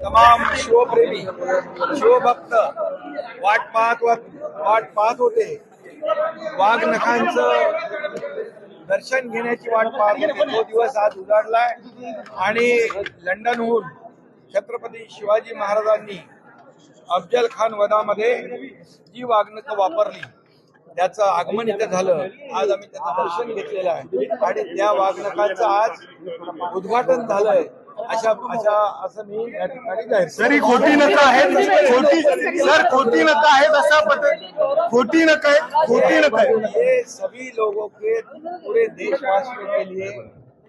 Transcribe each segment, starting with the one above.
तमाम शिवप्रेमी शिवभक्त वाट पाहत वाट पाहत होते. वाघ नखांचं दर्शन घेण्याची वाट पाहत होते. तो दिवस आज उजाडलाय. आणि लंडनहून छत्रपती शिवाजी महाराजांनी अफजल खान वधामध्ये जी वागणुकं वापरली त्याचं आगमन इथं झालं. आज आम्ही त्याचं दर्शन घेतलेलं आहे. आणि त्या वागणुकांचं आज उद्घाटन झालंय. अशा अशा असं मी या ठिकाणी जाहीर करतो. तरी खोटी नका आहेत खोटी सर खोटी नका आहेत असा पद्धत खोटी नका आहे खोटी नका आहे ये सभी लोगों के पूरे देशवासियों के लिए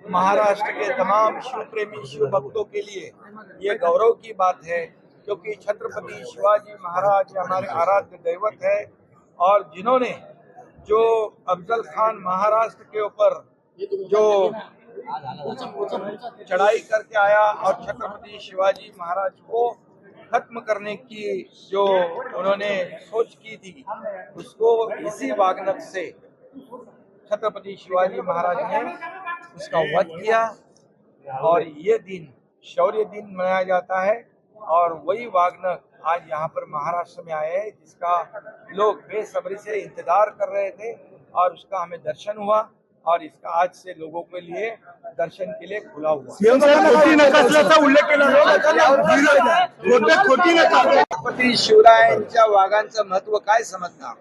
महाराष्ट्र के तमाम शिव प्रेमी शिव भक्तों के लिए ये गौरव की बात है क्योंकि छत्रपति शिवाजी महाराज हमारे आराध्य दैवत है और जिन्होंने जो अफजल खान महाराष्ट्र के ऊपर जो चढ़ाई करके आया और छत्रपति शिवाजी महाराज को खत्म करने की जो उन्होंने सोच की थी, उसको इसी वागनक से छत्रपति शिवाजी महाराज ने उसका वध किया और ये दिन शौर्य दिन मनाया जाता है और वही वागनक आज यहाँ पर महाराष्ट्र में आए हैं, जिसका लोग बेसब्री से इंतज़ार कर रहे थे और उसका हमें दर्शन हुआ। और इसका आज से लोगों के लिए दर्शन के लिए खुला हुआ। उल्लेख केला छत्रपती शिवरायांच्या वाघांचं महत्त्व काय समजणार?